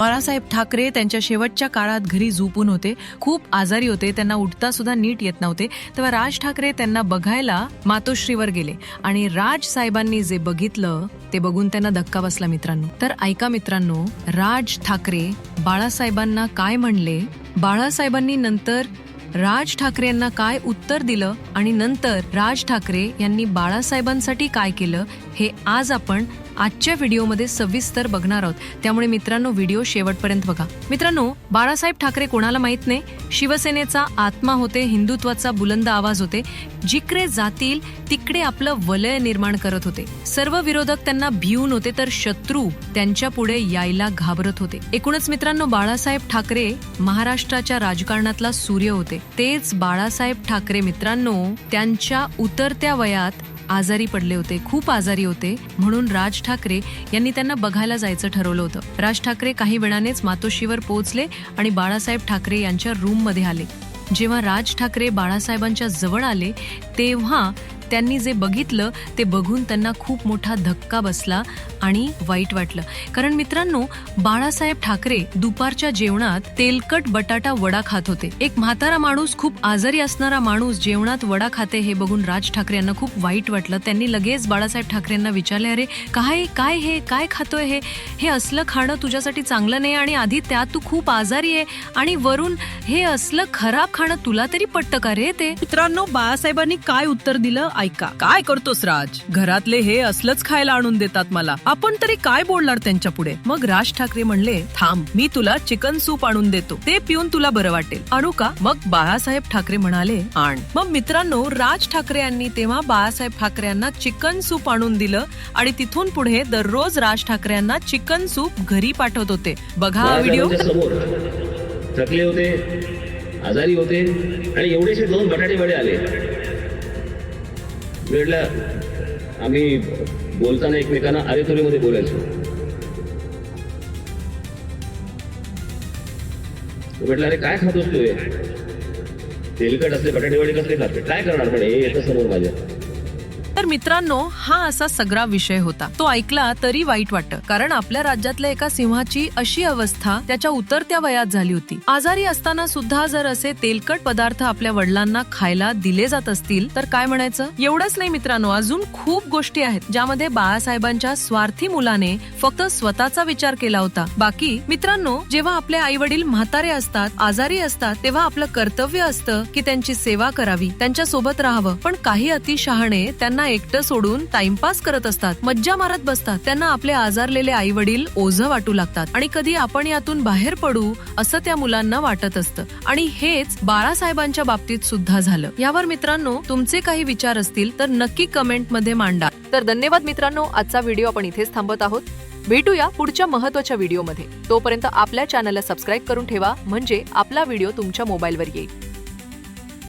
बाळासाहेब ठाकरे त्यांच्या शेवटच्या काळात घरी झोपून होते. खूप आजारी होते. त्यांना उठता सुद्धा नीट येत नव्हते. तेव्हा राज ठाकरे त्यांना बघायला मातोश्रीवर गेले. आणि राज साहेबांनी जे बघितलं ते बघून त्यांना धक्का बसला मित्रांनो. तर ऐका मित्रांनो राज ठाकरे बाळासाहेबांना काय म्हणले? बाळासाहेबांनी नंतर राज ठाकरे यांना काय उत्तर दिलं आणि नंतर राज ठाकरे यांनी बाळासाहेबांसाठी काय केलं हे आज आपण आजच्या व्हिडिओमध्ये सविस्तर बघणार आहोत. त्यामुळे मित्रांनो व्हिडिओ शेवटपर्यंत बघा. मित्रांनो बाळासाहेब ठाकरे कोणाला माहीत नाही? शिवसेनेचा आत्मा होते हिंदुत्वाचा बुलंद आवाज होते. जिकडे जातील तिकडे आपलं वलय निर्माण करत होते. सर्व विरोधक त्यांना भिवून होते तर शत्रू त्यांच्या पुढे यायला घाबरत होते. एकूणच मित्रांनो बाळासाहेब ठाकरे महाराष्ट्राच्या राजकारणातला सूर्य होते. तेच बाळासाहेब ठाकरे मित्रांनो त्यांच्या उतरत्या वयात आजारी पडले होते खूप आजारी होते. म्हणून राज ठाकरे यांनी त्यांना बघायला जायचं ठरवलं होतं. राज ठाकरे काही वेळानेच मातोश्रीवर पोहोचले आणि बाळासाहेब ठाकरे यांच्या रूममध्ये आले. जेव्हा राज ठाकरे बाळासाहेबांच्या जवळ आले तेव्हा त्यांनी जे बघितलं ते बघून त्यांना खूप मोठा धक्का बसला आणि वाईट वाटलं. कारण मित्रांनो बाळासाहेब ठाकरे दुपारच्या जेवणात तेलकट बटाटा वडा खात होते. एक म्हातारा माणूस खूप आजारी असणारा माणूस जेवणात वडा खाते हे बघून राज ठाकरे यांना खूप वाईट वाटलं. त्यांनी लगेच बाळासाहेब ठाकरे यांना विचारले अरे काय काय हे काय खातोय हे? हे असलं खाणं तुझ्यासाठी चांगलं नाही आणि आधी त्यात तू खूप आजारी आहे आणि वरून हे असलं खराब खाणं तुला तरी पटतं का रे ते? मित्रांनो बाळासाहेबांनी काय उत्तर दिलं? ऐका काय करतोस राज? घरातले हे असलंच खायला आणून देतात मला. आपण तरी काय बोलणार त्यांच्या पुढे? मग राज ठाकरे म्हणले थांब मी तुला चिकन सूप आणून देतो. ते पिऊन तुला बरं वाटेल. आणू का मग बाळासाहेब ठाकरे म्हणाले आण. मग मित्रांनो राज ठाकरे यांनी तेव्हा बाळासाहेब ठाकरे यांना चिकन सूप आणून दिलं आणि तिथून पुढे दररोज राज ठाकरे यांना चिकन सूप घरी पाठवत होते. बघा हा व्हिडिओ. थकले होते आजारी होते आणि एवढेसे दोन बटाटे वडे आले. म्हटलं आम्ही बोलताना एकमेकांना अरे तुरे मध्ये बोलायचो. म्हटलं अरे काय खात तू तेलकट असले बटाटे कसले खाते? काय करणार? म्हणे हे येतं समोर माझ्या. तर मित्रांनो हा असा सगळा विषय होता. तो ऐकला तरी वाईट वाटतं. कारण आपल्या राज्यातल्या एका सिंहाची अशी अवस्था त्याच्या उतरत्या वयात झाली होती. आजारी असताना सुद्धा जर असे तेलकट पदार्थ आपल्या वडिलांना खायला दिले जात असतील तर काय म्हणायचं? एवढंच नाही मित्रांनो अजून खूप गोष्टी आहेत ज्यामध्ये बाळासाहेबांच्या स्वार्थी मुलाने फक्त स्वतःचा विचार केला होता. बाकी मित्रांनो जेव्हा आपले आई वडील म्हातारे असतात आजारी असतात तेव्हा आपलं कर्तव्य असतं की त्यांची सेवा करावी त्यांच्यासोबत राहावं. पण काही अतिशहाणे त्यांना एकटं सोडून टाइमपास करत असतात. मज्जा मारत बसतात. त्यांना आपले आजारलेले आई वडील ओझ वाटू लागतात. आणि कधी आपण यातून बाहेर पडू असं त्या मुलांना वाटत असतं. आणि हेच बाळासाहेबांच्या बाबतीत सुद्धा झालं. यावर मित्रांनो तुमचे काही विचार असतील तर नक्की कमेंटमध्ये मांडा. तर धन्यवाद मित्रांनो आजचा व्हिडिओ आपण इथेच थांबत आहोत. भेटूया पुढच्या महत्त्वाच्या व्हिडिओमध्ये. तोपर्यंत आपल्या चॅनलला सबस्क्राईब करून ठेवा. म्हणजे आपला व्हिडिओ तुमच्या मोबाईलवर येईल.